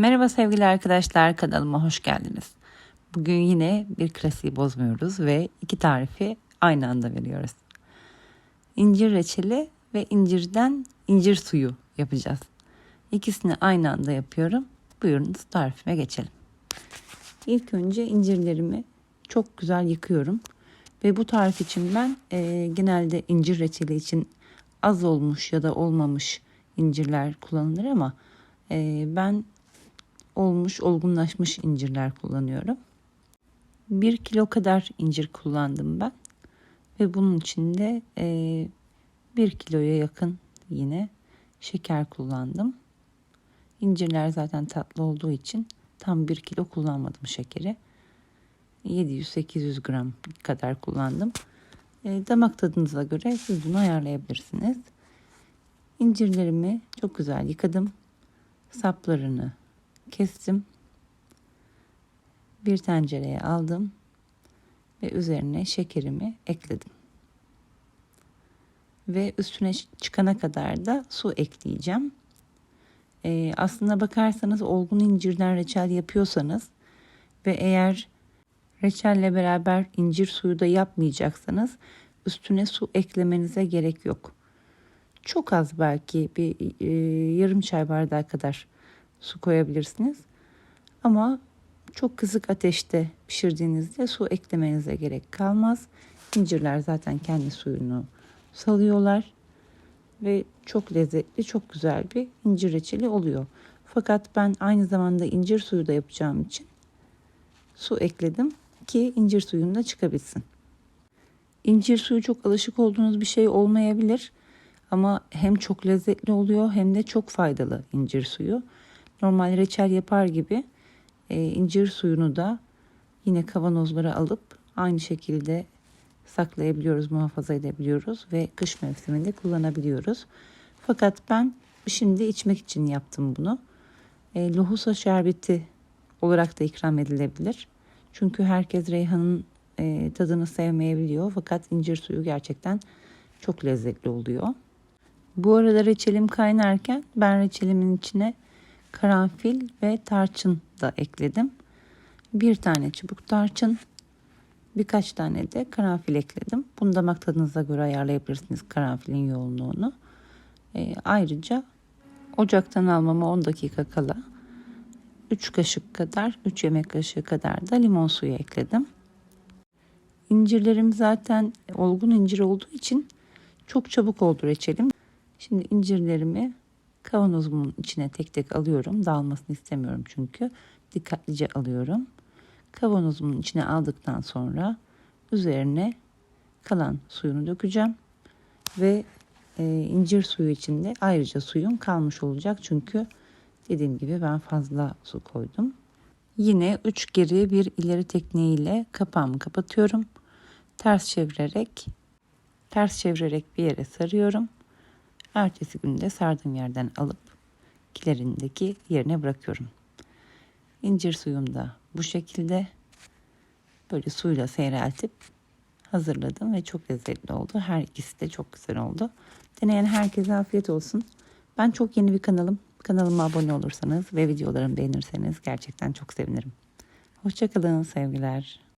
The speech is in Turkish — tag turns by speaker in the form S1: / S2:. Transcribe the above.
S1: Merhaba sevgili arkadaşlar kanalıma hoş geldiniz. Bugün yine bir klasiği bozmuyoruz ve iki tarifi aynı anda veriyoruz. İncir reçeli ve incirden incir suyu yapacağız. İkisini aynı anda yapıyorum. Buyurunuz tarifime geçelim. İlk önce incirlerimi çok güzel yıkıyorum. Ve bu tarif için ben e, genelde incir reçeli için az olmuş ya da olmamış incirler kullanılır ama e, ben olmuş, olgunlaşmış incirler kullanıyorum. 1 kilo kadar incir kullandım ben. Ve bunun içinde e, 1 kiloya yakın yine şeker kullandım. İncirler zaten tatlı olduğu için tam 1 kilo kullanmadım şekeri. 700-800 gram kadar kullandım. E, damak tadınıza göre siz bunu ayarlayabilirsiniz. İncirlerimi çok güzel yıkadım. Saplarını kestim. Bir tencereye aldım ve üzerine şekerimi ekledim. Ve üstüne çıkana kadar da su ekleyeceğim. Ee, aslında bakarsanız olgun incirden reçel yapıyorsanız ve eğer reçelle beraber incir suyu da yapmayacaksanız üstüne su eklemenize gerek yok. Çok az belki bir e, yarım çay bardağı kadar su koyabilirsiniz. Ama çok kısık ateşte pişirdiğinizde su eklemenize gerek kalmaz. İncirler zaten kendi suyunu salıyorlar ve çok lezzetli, çok güzel bir incir reçeli oluyor. Fakat ben aynı zamanda incir suyu da yapacağım için su ekledim ki incir suyunu da çıkabilsin. İncir suyu çok alışık olduğunuz bir şey olmayabilir ama hem çok lezzetli oluyor hem de çok faydalı incir suyu normal reçel yapar gibi e, incir suyunu da yine kavanozlara alıp aynı şekilde saklayabiliyoruz, muhafaza edebiliyoruz ve kış mevsiminde kullanabiliyoruz. Fakat ben şimdi içmek için yaptım bunu. E, lohusa şerbeti olarak da ikram edilebilir. Çünkü herkes reyhanın e, tadını sevmeyebiliyor. Fakat incir suyu gerçekten çok lezzetli oluyor. Bu arada reçelim kaynarken ben reçelimin içine karanfil ve tarçın da ekledim. Bir tane çubuk tarçın, birkaç tane de karanfil ekledim. Bunu damak tadınıza göre ayarlayabilirsiniz karanfilin yoğunluğunu. E, ayrıca ocaktan almama 10 dakika kala 3 kaşık kadar, 3 yemek kaşığı kadar da limon suyu ekledim. İncirlerim zaten olgun incir olduğu için çok çabuk oldu reçelim. Şimdi incirlerimi Kavanozumun içine tek tek alıyorum. Dağılmasını istemiyorum çünkü. Dikkatlice alıyorum. Kavanozumun içine aldıktan sonra üzerine kalan suyunu dökeceğim. Ve e, incir suyu içinde ayrıca suyum kalmış olacak. Çünkü dediğim gibi ben fazla su koydum. Yine 3 geri bir ileri tekniğiyle kapağımı kapatıyorum. Ters çevirerek ters çevirerek bir yere sarıyorum Ertesi günde sardığım yerden alıp kilerindeki yerine bırakıyorum. İncir suyum da bu şekilde böyle suyla seyreltip hazırladım ve çok lezzetli oldu. Her ikisi de çok güzel oldu. Deneyen herkese afiyet olsun. Ben çok yeni bir kanalım. Kanalıma abone olursanız ve videolarımı beğenirseniz gerçekten çok sevinirim. Hoşçakalın sevgiler.